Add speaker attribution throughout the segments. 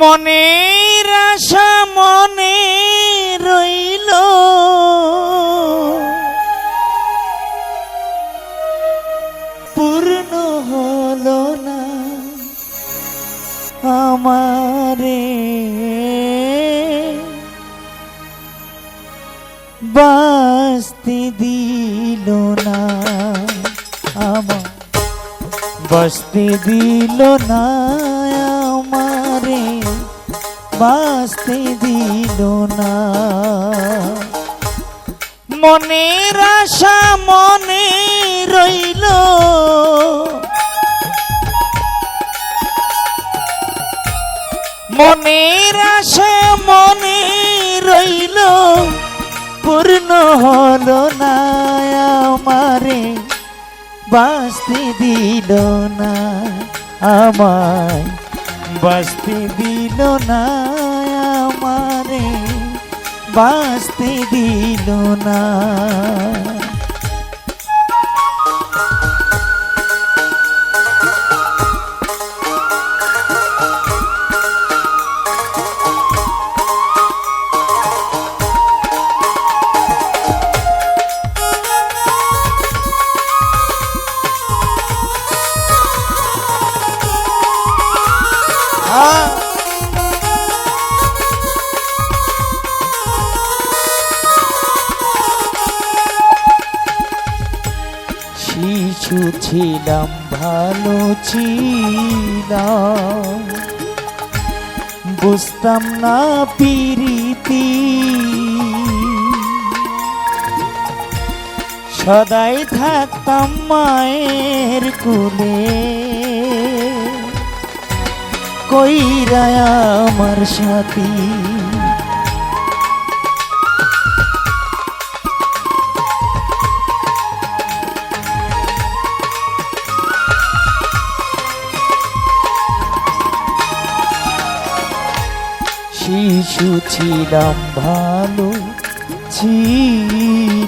Speaker 1: মনের আশা মনে রইল। পূর্ণ হলো না আমারে। বাস্তি দিল না আমার। বসতে দিল না আমারে। বাসতে দিল না। মনের আশা মনে রইল। মনের আশা মনে রইল। পূর্ণ হলো না আমারে, বাঁচতে দিল না আমায়। বাঁচতে দিল না আমারে বাঁচতে দিল না। শিশু ছিলাম ভালো ছিলাম। বুঝতাম না পিরিতি। সদাই থাকতাম মায়ের কুলে। কইরা আমার সাথী। শিশু ছিলাম ভালো ছিলাম।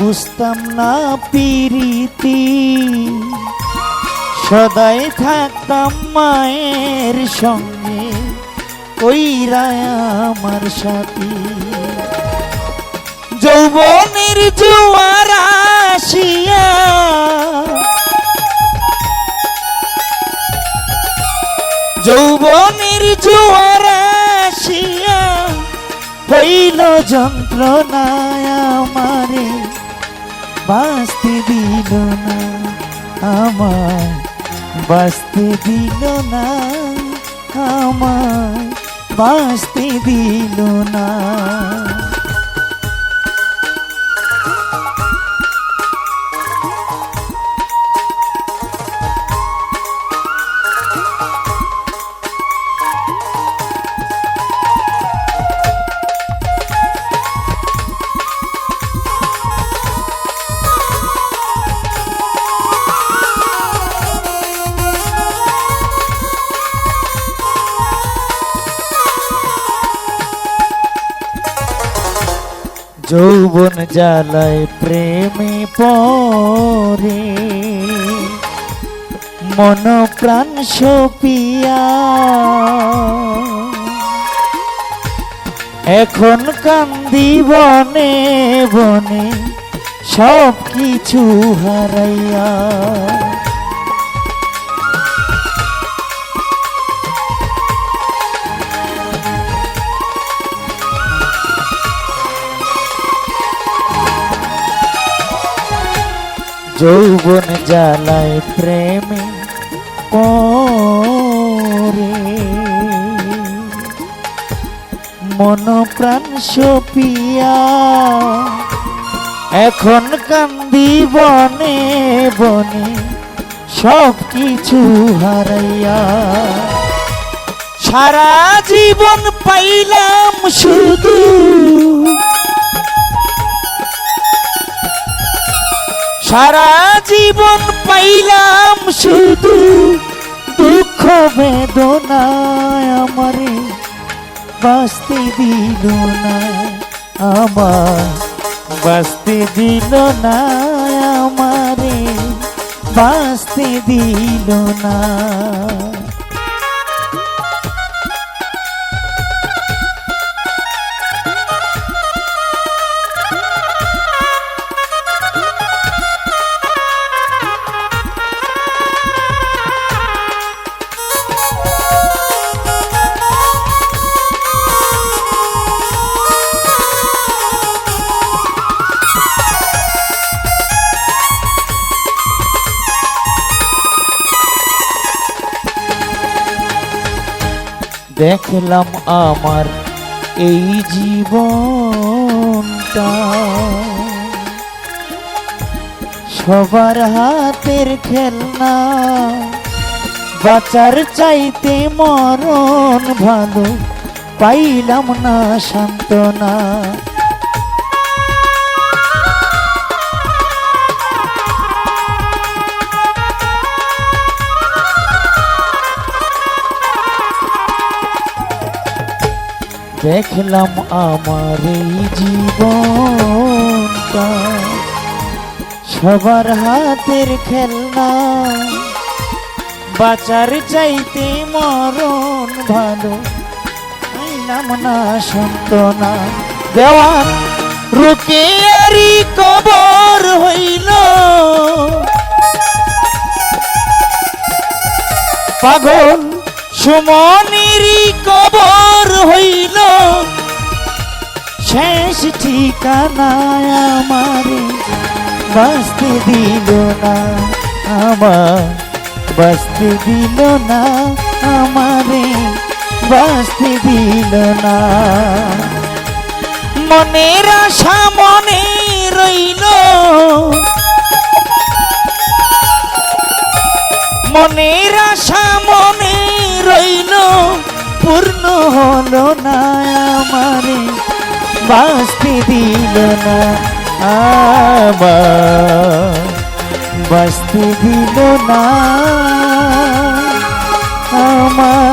Speaker 1: বুঝতাম না পিরিতি। সদাই থাকতাম মায়ের সঙ্গে, ওই রায় আমার সাথী। যৌবনের জোয়ার আসিয়া, যৌবনের জোয়ার আসিয়া, হইল যন্ত্রণায় আমারে। বাঁচতে দিল না আমার বাঁচতে দিল না আমার বাঁচতে দিল না। যৌবন জ্বালায় প্রেমে পরে মন প্রাণ সপিয়া। এখন কান্দি বনে বনে সব কিছু হারাইয়া। যৌবন জ্বালায় প্রেমে পরে মন প্রাণ সপিয়া এখন কান্দি বনে বনে সব কিছু হারাইয়া। সারা জীবন পাইলাম শুধু সারা জীবন পাইলাম শুধু দুঃখ বেদনায় আমারে বাঁচতে দিল না আমার বাঁচতে দিল না, আমারে বাঁচতে দিল না। দেখলাম আমার এই জীবনটা। সবার হাতের খেলনা বাঁচার চাইতে মরণ ভালো পাইলাম না সান্ত্বনা। দেখলাম আমার এই জীবনটা। সবার হাতের খেলনা। বাঁচার চাইতে মরণ ভালো। পাইলাম না সন্তনা দেওয়ান রুকে আরি কবর হইল। পাগল সুমনেরই কবর হইল। শেষ ঠিকানায় আমারে বাঁচতে দিল না, আমার বাঁচতে দিল না, আমারে বাঁচতে দিল না। মনের আশা মনে রইল। মনের আশা মনে রইল। পূর্ণ হলো না আমারে বাঁচতে দিল না আমার বাঁচতে দিল না আমারে।